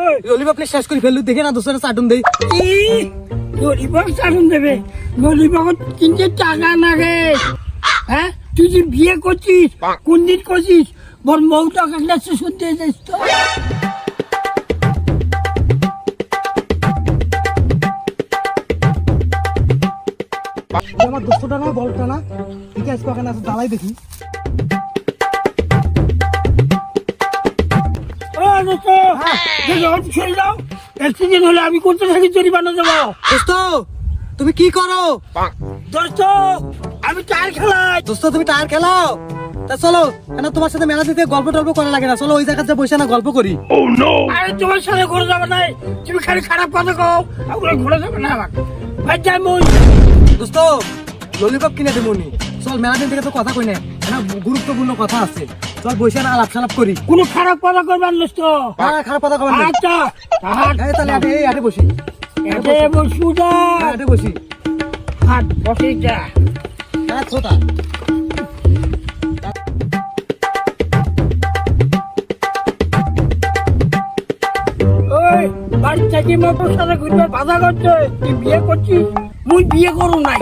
ওই, lollipop plate শেষ করে ফেললু দেখে না দোস্ত চাটুন দেই। কি? গরিবক দেবে? গরিবক কিনতে টাকা লাগে। হ্যাঁ? তুই যে বিয়ে করছিস কোন দিন করছিস বল মৌ টাকা কাছে শুনতে যাইস তো। আমার দোস্তটা না বলটা না। ঠিক আছে কখন আছে দাঁড়াই দেখি। ছেড়ে দাও। অ্যাক্সিডেন্ট হলে আমি করতে থাকি জরিমানা দেবো দোস্ত তুমি কি করো? দোস্ত আমি চার খেলাই। দোস্ত তুমি টায়ার খেলাও? তা চলো কেন তোমার সাথে মেলা দিতে গল্প টল্প করা লাগে না? চলো ওই জায়গাতে বসে না গল্প করি। আরে তোমার সাথে ঘুরে যাবে নাই তুমি খালি খারাপ কথা কও ওগুলো ঘুরে যাবে না আমাকে। ভাই যাই মই। দোস্ত ললিপপ কিনে দেবো নি। চল মেলা দিন থেকে তো কথা কই না। না গুরুত্বপূর্ণ কথা আছে। চল বসে না আলাপ সালাপ করি। কোনো খারাপ কথা করবার দোস্ত হ্যাঁ খারাপ কথা না আচ্ছা হাট তাহলে আটে এই আটে বসি। বসু। যা হ্যাঁ, আটে বসি। হাট বসে যা। হ্যাঁ ছোটা বাড়ি থেকে মোটর সাথে ঘুরবার বাধা করছে? তুই বিয়ে করছিস? মুই বিয়ে করু নাই।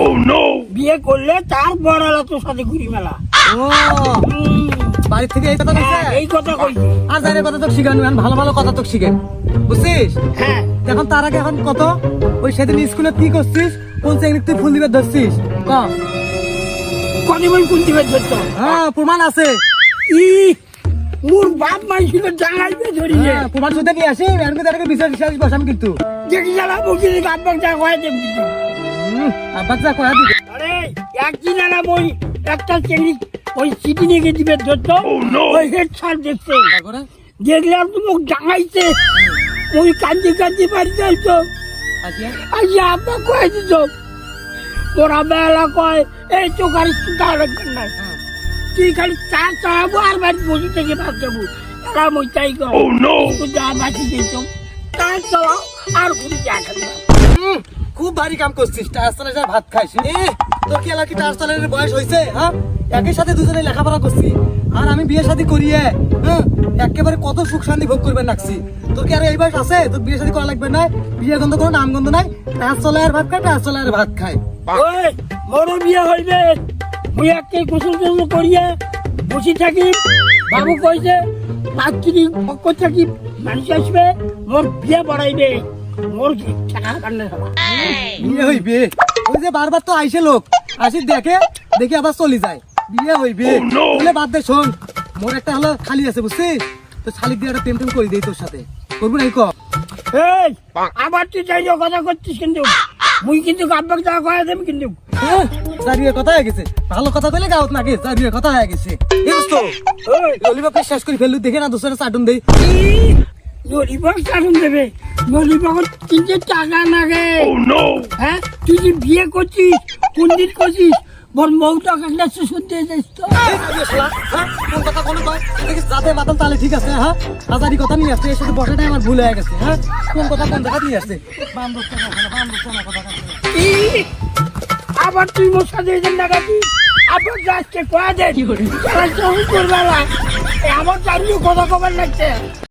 বিয়ে করলে তার বড় তোর সাথে ঘুরি মেলা। ও বাড়ি থেকে এই কথা কইছে হ্যাঁ, এই কথা কইছি আর জানে কথা তো শিখানো এখন ভালো ভালো কথা তো শিখেন। বুঝছিস? হ্যাঁ। এখন তার আগে এখন কত? ওই সেদিন স্কুলে কি করছিস? কোন চেংড়ি তুই ফুল দিবে ধরছিস? ক? কদিন কোন দিবে ধরতো? হ্যাঁ প্রমাণ আছে। ই মোর বাপ মাই ছিল জাঙাইবে ধরিয়ে। প্রমাণ নিয়ে আসি বিচার বসাম কিন্তু। দেখি জ্বালা বসে গাব্বাক যা দেব কিন্তু। যা কয়া দিবে। আরে একদিন না একটা ওই সিটি নিয়ে দিবে ধরতো ওই হেড ছাড় দেখছে দেখলাম তো মুখ ডাঙাইছে। ওই কান্দি কান্দি বাড়ি যাইতো। আসিয়া আজ আব্বা কয়ে দিত তোরা বেলা কয় এই তো গাড়ি চিন্তা রাখবেন না তুই খালি চা চাবো আর বাড়ি বসে থেকে ভাত যাব এরা মই চাই একটু যা বাঁচি দিত চা চালাও আর ঘুরে চা খাব খুব ভারী কাম করছিস। চালে যা ভাত খাইস। এ তোর কি এলাকি চালানোর বয়স হয়েছে হ্যাঁ? একই সাথে দুজনে লেখাপড়া করছি। আর আমি বিয়ে শাদী করিয়ে হ্যাঁ একেবারে কত সুখ শান্তি ভোগ করবেন রাখছি। তোর কি আর এই বয়স আছে? তোর বিয়ে শাদী করা লাগবে না? বিয়ে গন্ধ কোনো নাম গন্ধ নাই? টায়ার চলে আর ভাত খায় টায়ার চলে আর ভাত খায়। ওই বড় বিয়ে হইবে মুই একে গোসল টোসল করিয়া বসে থাকি। বাবু কইছে কেজি পক্ষ থাকি। মানুষ আসবে মোর বিয়ে বাড়াইবে। মোর টাকা কান্না বিয়ে হইবে। ওই যে বারবার তো আইসে লোক। আসি দেখে দেখে আবার চলে যায়। বিয়ে হইবে। বলে বাদ দে শোন। মোর একটা হলো খালি আছে বুঝছিস তো শালিক দিয়ে একটা প্রেম টেম করে দিই তোর সাথে। করব নাই ক এই আবার তুই যাই কথা করছিস কিন্তু। মুই কিন্তু আব্বাক যা কয়া দেব কিন্তু। হ্যাঁ, জারিয়ে কথা হয়ে গেছে। ভালো কথা কইলে গাওত নাকি জারিয়ে কথা হয়ে গেছে। এই দোস্ত ওই ললিপপ শেষ করে ফেললু দেখে না দোস্তের চাটুন দেই। গরিবক কারণ দেবে। গরিবক কিনতে টাকা লাগে। হ্যাঁ তুই যে বিয়ে করছিস কোন দিন করছিস? বল মৌ টাকা কাছে শুনতে যাইস তো? কোন কথা কোনো কয়? দেখিস যাতে মাতাল তাহলে ঠিক আছে হ্যাঁ হাজারি কথা নিয়ে আসছে এর সাথে বসাটাই আমার ভুল হয়ে গেছে হ্যাঁ কোন কথা কোন জায়গা নিয়ে আসছে বাম দোস্ত বাম দোস্ত কথা আবার তুই মোর সাথে এসে লাগাবি আবার যাচ্ছে কয়া দে চৌকুর বেলা আমার জানিও কথা কবার লাগছে।